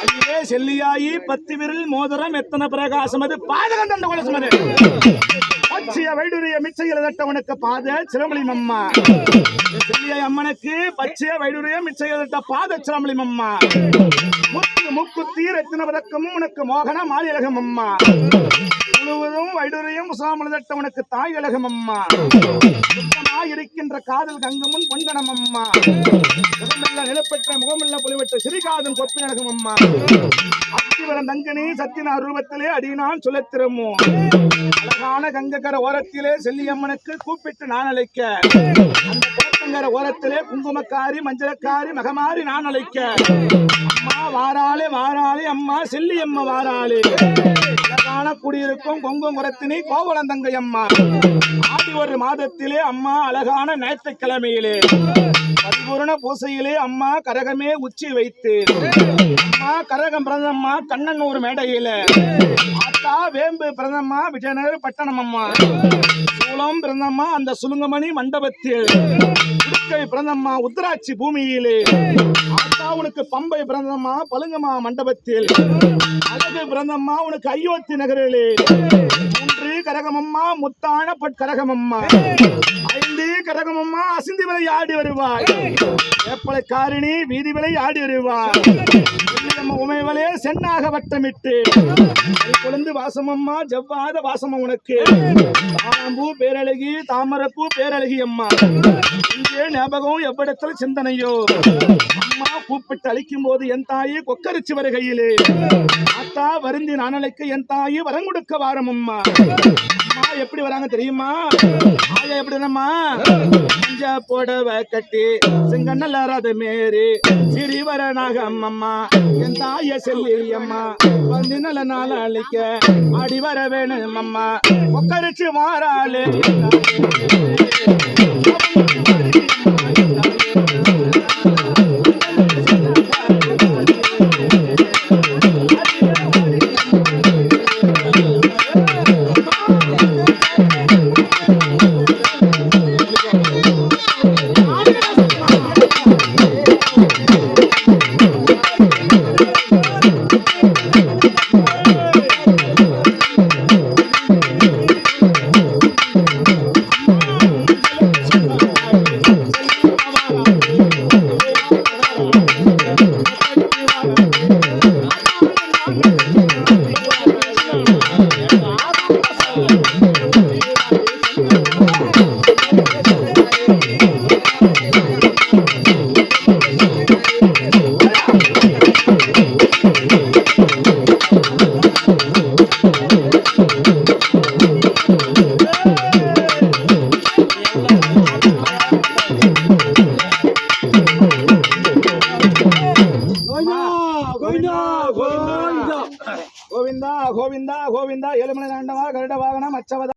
அதுவே செல்லியாயி பத்து விரல் மோதிரம் எத்தனை பிரகாசம் அது பாதகம் தந்த கொலசம் அது பச்சைய வைடுரிய மிச்சையில தட்டவனுக்கு பாத சிலம்பளி அம்மா செல்லியாய் அம்மனுக்கு பச்சைய வைடுரிய மிச்சையில் தட்ட பாத சிலம்பளி அம்மா முத்து முக்குத்தி எத்தனை பதக்கமும் உனக்கு மோகன மாலியலகம் அம்மா முழுவதும் வைடுரியம் முசாமல் தட்டவனுக்கு தாய் அழகம் அம்மா இருக்கின்ற காதல் கங்கமும் பொன்கணம் அம்மா முகமெல்ல நிலப்பெற்ற முகமெல்ல பொலிவற்ற சிறிகாதன் கொப்பி நடக்கும் அம்மா அத்திவரம் தங்கனி சத்தின ரூபத்திலே அடியினான் சுலத்திரமோ அழகான கங்கக்கர ஓரத்திலே செல்லியம்மனுக்கு கூப்பிட்டு நான் அழைக்க. அந்த குளத்தங்கர ஓரத்திலே குங்குமக்காரி மஞ்சளக்காரி மகமாரி நான் அழைக்க. அம்மா வாராளே வாராளே அம்மா செல்லியம்மா வாராளே. அழகான குடியிருக்கும் கொங்கும் குரத்தினி கோவலந்தங்கை அம்மா ஆடி ஒரு மாதத்திலே அம்மா அழகான ஞாயிற்றுக்கிழமையிலே பரிபூரண பூசையிலே அம்மா கரகமே உச்சி வைத்து அம்மா கரகம் பிரதம்மா கண்ணன் ஒரு மேடையில ஆத்தா வேம்பு பிரதம்மா விஜயநகர் பட்டணம் அம்மா சூளம் பிரதம்மா அந்த சுலுங்கமணி மண்டபத்தில் உடுக்கை பிறந்தம்மா உத்தராட்சி பூமியிலே ஆத்தா உனக்கு பம்பை பிறந்தம்மா பழுங்கம்மா மண்டபத்தில். அழகு பிறந்தம்மா உனக்கு ஐயோத்தி நகரிலே. ஒன்று கரகமம்மா முத்தான பட் கரகமம்மா அசிந்தி விலை ஆடி வருவாய். வேப்பலை காரிணி வீதி விலை ஆடி வருவாய். உமைவலே சென்னாக வட்டமிட்டு. குழந்து வாசமம்மா ஜவ்வாத வாசம் உனக்கு. தாமம்பூ பேரழகி தாமரப்பூ பேரழகி அம்மா. இங்கே ஞாபகம் எவ்விடத்தில் சிந்தனையோ? அம்மா கூப்பிட்டு அழிக்கும் போது என் தாயி கொக்கரிச்சு வருகையிலே. தா வருந்தி நானலைக்கு என் தாயி வரம் கொடுக்க வாரம் அம்மா எப்படி வராங்க தெரியுமா? ஆயா எப்படி என்னம்மா மஞ்ச புடவை கட்டி செங்கண்ணல் அறாத மேரி சிறி வர அம்மா என் தாய செல்லி அம்மா வந்து நல்ல நாள் அழிக்க அடி வர வேணும் அம்மா உக்கரிச்சு மாறாளே. Oh, గోవింద గోవింద గోవింద ఏలుమల దండవ గరుడ వాహనం అచ్చవద